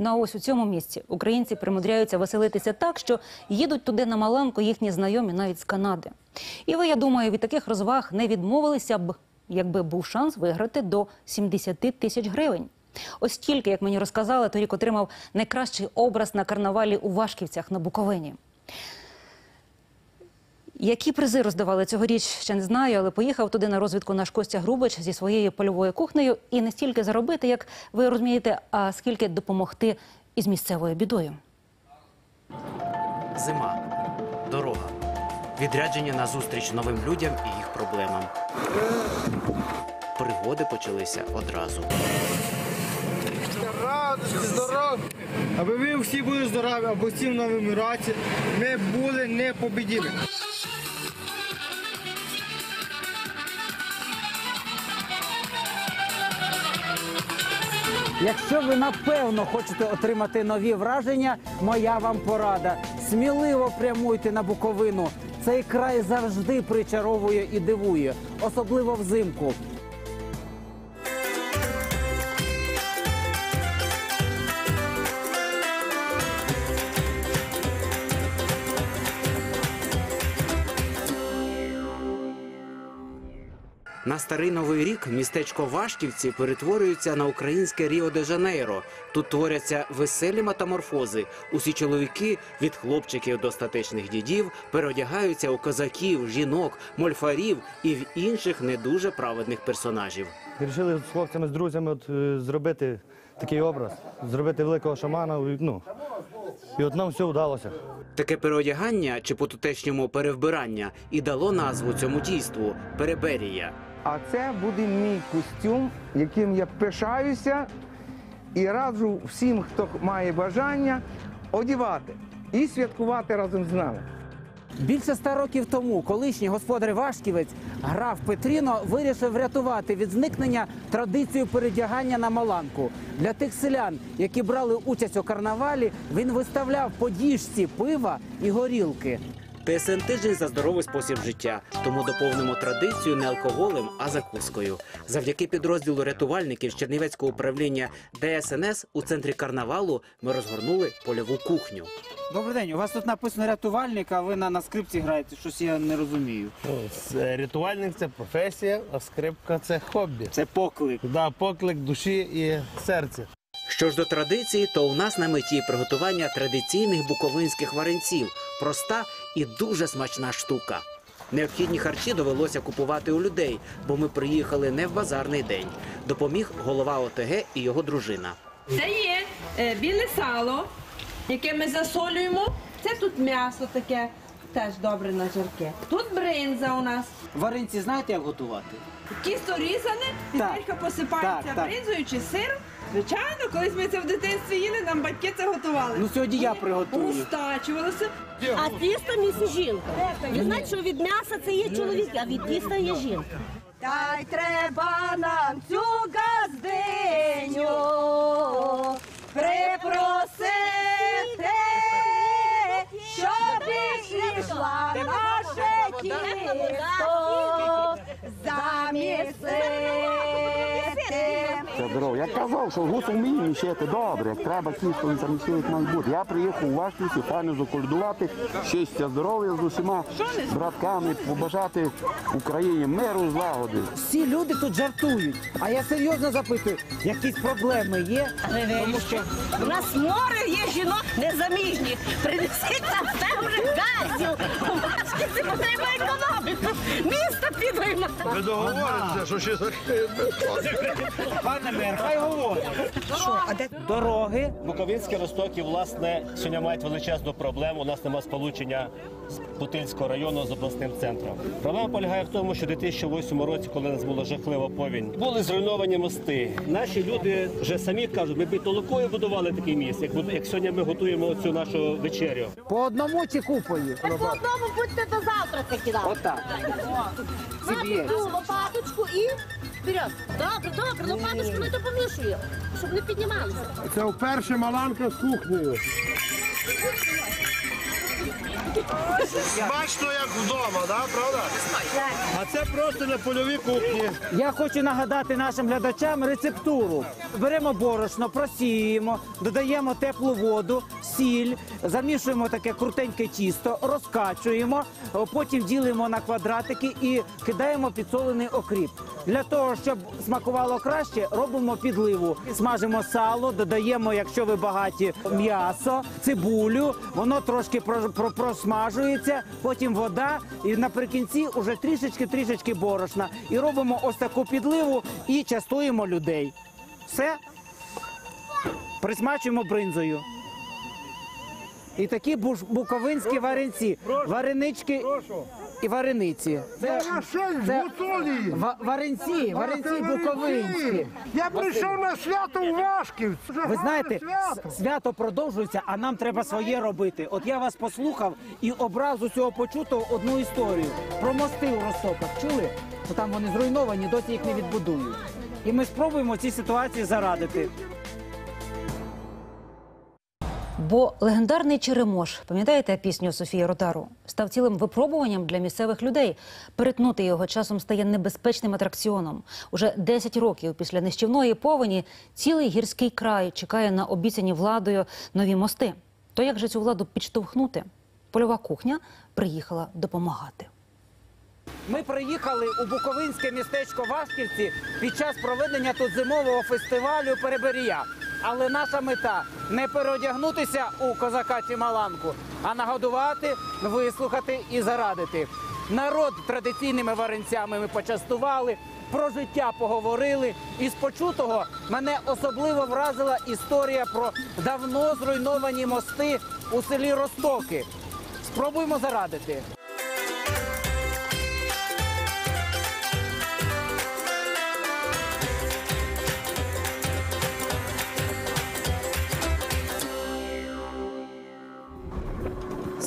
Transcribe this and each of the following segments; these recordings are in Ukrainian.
На ось у цьому місці українці примудряються веселитися так, що їдуть туди на Маланку їхні знайомі навіть з Канади. І ви, я думаю, від таких розваг не відмовилися б, якби був шанс виграти до 70 тисяч гривень. Ось тільки, як мені розказали, торік отримав найкращий образ на карнавалі у Вашківцях на Буковині. Які призи роздавали цьогоріч, ще не знаю, але поїхав туди на розвідку наш Костя Грубич зі своєю польовою кухнею і не стільки заробити, як ви розумієте, а скільки допомогти із місцевою бідою. Зима, дорога, відрядження на зустріч новим людям і їх проблемам. Пригоди почалися одразу. Радості. Аби ви всі були здорові, або всі в новому році, ми були непобідімі. Якщо ви напевно хочете отримати нові враження, моя вам порада. Сміливо прямуйте на Буковину. Цей край завжди причаровує і дивує, особливо взимку. На старий новий рік містечко Вашківці перетворюється на українське Ріо де Жанейро. Тут творяться веселі метаморфози. Усі чоловіки від хлопчиків до статечних дідів переодягаються у козаків, жінок, мольфарів і в інших не дуже праведних персонажів. Вирішили з хлопцями, з друзями от, е, зробити такий образ, зробити великого шамана. Ну, і от нам все вдалося. Таке переодягання чи по-тутешньому перевбирання і дало назву цьому дійству переберія. А це буде мій костюм, яким я пишаюся і раджу всім, хто має бажання, одягати і святкувати разом з нами. Більше ста років тому колишній господар Вашківець граф Петріно вирішив врятувати від зникнення традицію передягання на маланку. Для тих селян, які брали участь у карнавалі, він виставляв по діжці пива і горілки. ТСН тиждень за здоровий спосіб життя. Тому доповнимо традицію не алкоголем, а закускою. Завдяки підрозділу рятувальників з Чернівецького управління ДСНС у центрі карнавалу ми розгорнули польову кухню. Добрий день. У вас тут написано рятувальник, а ви на, на скрипці граєте. Щось я не розумію. Ну, це Рятувальник це професія, а скрипка це хобі. Це поклик. Да, поклик душі і серця. Що ж до традиції, то у нас на меті приготування традиційних буковинських варенців. Проста і дуже смачна штука. Необхідні харчі довелося купувати у людей, бо ми приїхали не в базарний день. Допоміг голова ОТГ і його дружина. Це є е, біле сало, яке ми засолюємо. Це тут м'ясо таке, теж добре на жарки. Тут бринза у нас. Варенці знаєте, як готувати? Кісто різане, Так. зверху посипається Так, так. бринзою чи сиром. Звичайно, колись ми це в дитинстві їли, нам батьки це готували. Ну сьогодні я приготую. Устачувалося. А тісто місце жінка. Ви знаєте, що від м'яса це є чоловік, а від тіста є жінка. Та й треба нам цю газдиню казав, що гусу вмію мішати добре. Як треба кістою замішити має бути. Я приїхав у Вашківці, файно заколядувати, щастя, здоров'я з усіма братками, побажати Україні миру, злагоди. Всі люди тут жартують. А я серйозно запитую, якісь проблеми є? Тому що У нас море є жінок незаміжніх. Принесіть нам вже газів. У Вашківці потрібно економіку. Місто підіймати. Ви договоритеся, що ще за пане мер, хай говорить. Дороги. Буковинські розтоки, власне, сьогодні мають величезну проблему. У нас немає сполучення з Путильського району з обласним центром. Проблема полягає в тому, що у 2008 році, коли у нас була жахлива повінь, були зруйновані мости. Наші люди вже самі кажуть, ми б толокою будували такий міст, як, як сьогодні ми готуємо цю нашу вечерю. По одному чи купою? По одному будьте до завтра кидати. Отак. Мати лопаточку і вперед. Добре, добре, лопаточку не допомішує, щоб не піднімалися. Це вперше маланка з кухнею. Смачно як вдома, да, правда? А це просто на польовій кухні. Я хочу нагадати нашим глядачам рецептуру. Беремо борошно, просіюємо, додаємо теплу воду, сіль, замішуємо таке крутеньке тісто, розкачуємо, потім ділимо на квадратики і кидаємо підсолений окріп. Для того, щоб смакувало краще, робимо підливу. Смажимо сало, додаємо, якщо ви багаті, м'ясо, цибулю. Воно трошки про- про- потім вода, і наприкінці вже трішечки-трішечки борошна. І робимо ось таку підливу і частуємо людей. Все. Присмачуємо бринзою. І такі буковинські варенці. Варенички і варениці. Це, це ва- варенці, варенці буковинські. Я прийшов на свято у Вашків. Ви знаєте, с- свято продовжується, а нам треба своє робити. От я вас послухав і образ у цього почутого одну історію про мости у Ростоках. Чули? Що там вони зруйновані, досі їх не відбудують. І ми спробуємо цій ситуації зарадити. Бо легендарний Черемош, пам'ятаєте пісню Софії Ротару, став цілим випробуванням для місцевих людей. Перетнути його часом стає небезпечним атракціоном. Уже 10 років після нищівної повені цілий гірський край чекає на обіцяні владою нові мости. То як же цю владу підштовхнути? Польова кухня приїхала допомагати. Ми приїхали у Буковинське містечко Вашківці під час проведення тут зимового фестивалю Переберія. Але наша мета не переодягнутися у козака чи маланку, а нагодувати, вислухати і зарадити. Народ традиційними варенцями ми почастували, про життя поговорили. І з почутого мене особливо вразила історія про давно зруйновані мости у селі Ростоки. Спробуємо зарадити.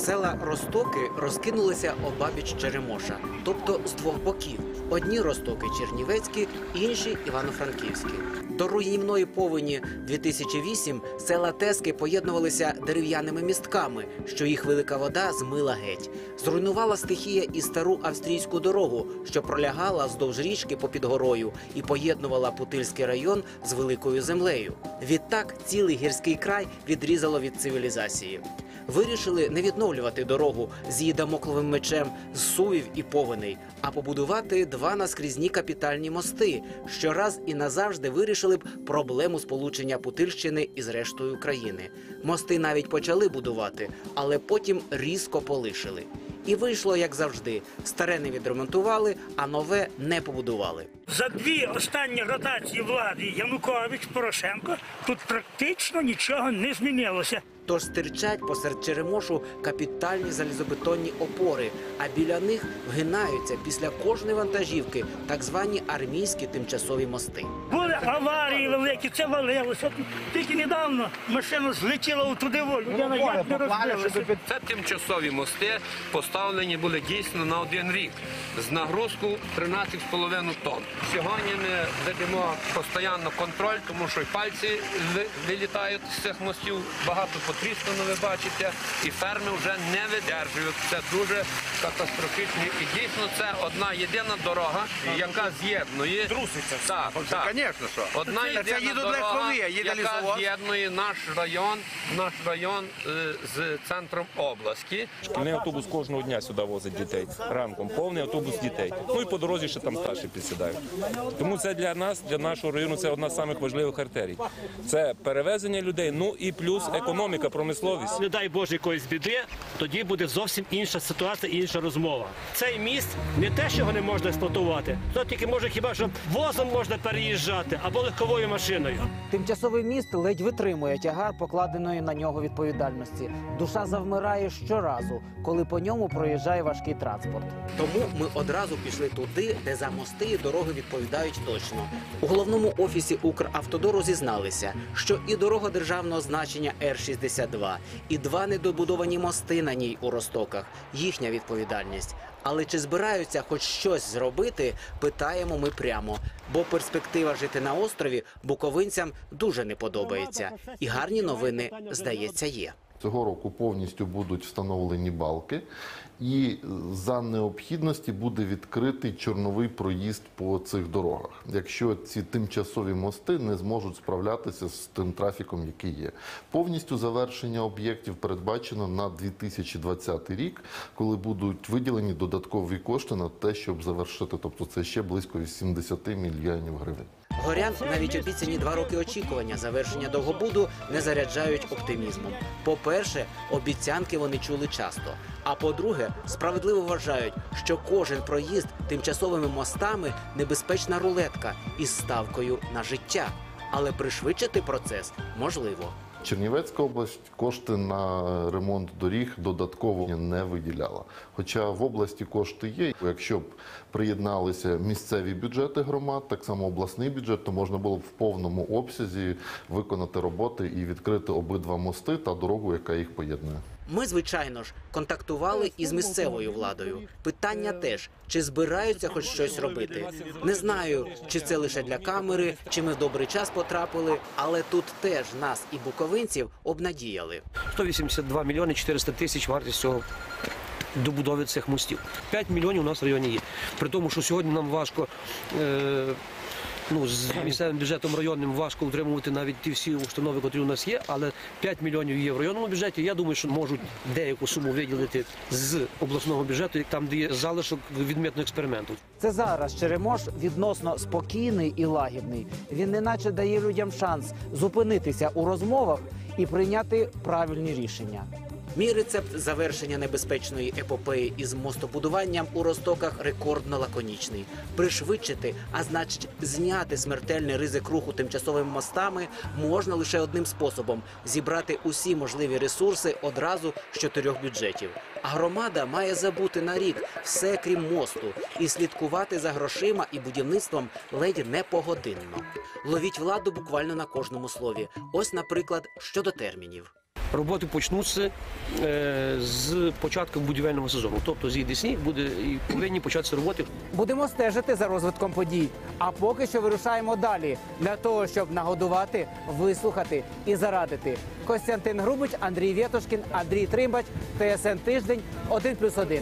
Села Ростоки розкинулися обабіч Черемоша, тобто з двох боків. Одні Ростоки Чернівецькі, інші Івано-Франківські. До руйнівної повені 2008 села Тески поєднувалися дерев'яними містками, що їх велика вода змила геть. Зруйнувала стихія і стару австрійську дорогу, що пролягала вздовж річки попід горою і поєднувала Путильський район з великою землею. Відтак цілий гірський край відрізало від цивілізації. Вирішили не відновлювати дорогу з дамокловим мечем з сувів і повеней, а побудувати два наскрізні капітальні мости, що раз і назавжди вирішили б проблему сполучення Путильщини із рештою країни. Мости навіть почали будувати, але потім різко полишили. І вийшло як завжди: старе не відремонтували, а нове не побудували. За дві останні ротації влади Янукович Порошенко тут практично нічого не змінилося. Тож стирчать посеред черемошу капітальні залізобетонні опори, а біля них вгинаються після кожної вантажівки так звані армійські тимчасові мости. Аварії великі, це валилося. Тільки недавно машина злетіла туди волю. Як не розбилася. Це тимчасові мости поставлені були дійсно на один рік з нагрузку 13,5 тонн. Сьогодні ми ведемо постійно контроль, тому що й пальці вилітають з цих мостів. Багато потріскано, ви бачите, і ферми вже не видержують. Це дуже катастрофічно. І дійсно це одна єдина дорога, яка з'єднує. Труситься. Так, так. Звісно, що. Одна Це єдина їдуть дорога, легкові, їде яка з'єднує наш район, наш район е, з центром області. Шкільний автобус кожного дня сюди возить дітей. Ранком повний автобус дітей. Ну і по дорозі ще там старші підсідають. Тому це для нас, для нашого району, це одна з самих важливих артерій. Це перевезення людей, ну і плюс економіка, промисловість. Не дай Боже якоїсь біди, тоді буде зовсім інша ситуація, інша розмова. Цей міст не те, що його не можна експлуатувати, то тільки може хіба що возом можна переїжджати або легковою машиною. Тимчасовий міст ледь витримує тягар покладеної на нього відповідальності. Душа завмирає щоразу, коли по ньому проїжджає важкий транспорт. Тому ми одразу пішли туди, де за мости і дороги відповідають точно. У головному офісі Укравтодору зізналися, що і дорога державного значення Р-62, і два недобудовані мости на ній у Ростоках їхня відповідальність. Але чи збираються хоч щось зробити, питаємо ми прямо. Бо перспектива жити на острові буковинцям дуже не подобається. І гарні новини, здається, є. Цього року повністю будуть встановлені балки, і за необхідності буде відкритий чорновий проїзд по цих дорогах, якщо ці тимчасові мости не зможуть справлятися з тим трафіком, який є. Повністю завершення об'єктів передбачено на 2020 рік, коли будуть виділені додаткові кошти на те, щоб завершити. Тобто це ще близько 80 мільйонів гривень. Горян навіть обіцяні два роки очікування завершення довгобуду не заряджають оптимізмом. По-перше, обіцянки вони чули часто. А по-друге, справедливо вважають, що кожен проїзд тимчасовими мостами небезпечна рулетка із ставкою на життя. Але пришвидшити процес можливо. Чернівецька область кошти на ремонт доріг додатково не виділяла. Хоча в області кошти є. Якщо б приєдналися місцеві бюджети громад, так само обласний бюджет, то можна було б в повному обсязі виконати роботи і відкрити обидва мости та дорогу, яка їх поєднує. Ми, звичайно ж, контактували із місцевою владою. Питання теж, чи збираються хоч щось робити. Не знаю, чи це лише для камери, чи ми в добрий час потрапили, але тут теж нас і буковинців обнадіяли. 182 мільйони 400 тисяч вартість цього добудови цих мостів. 5 мільйонів у нас в районі є. При тому, що сьогодні нам важко. Е, Ну, з місцевим бюджетом районним важко утримувати навіть ті всі установи, які у нас є, але 5 мільйонів є в районному бюджеті. Я думаю, що можуть деяку суму виділити з обласного бюджету, там де є залишок відмітного експерименту. Це зараз Черемош відносно спокійний і лагідний. Він неначе дає людям шанс зупинитися у розмовах і прийняти правильні рішення. Мій рецепт завершення небезпечної епопеї із мостобудуванням у Ростоках рекордно лаконічний. Пришвидшити, а значить зняти смертельний ризик руху тимчасовими мостами можна лише одним способом зібрати усі можливі ресурси одразу з чотирьох бюджетів. А громада має забути на рік все крім мосту і слідкувати за грошима і будівництвом ледь не погодинно. Ловіть владу буквально на кожному слові. Ось, наприклад, щодо термінів. Роботи почнуться е, з початку будівельного сезону. Тобто зійде сніг, буде і повинні початися роботи. Будемо стежити за розвитком подій. А поки що вирушаємо далі для того, щоб нагодувати, вислухати і зарадити. Костянтин Грубич, Андрій Вєтушкін, Андрій Тримбач, ТСН Тиждень, 1+,1.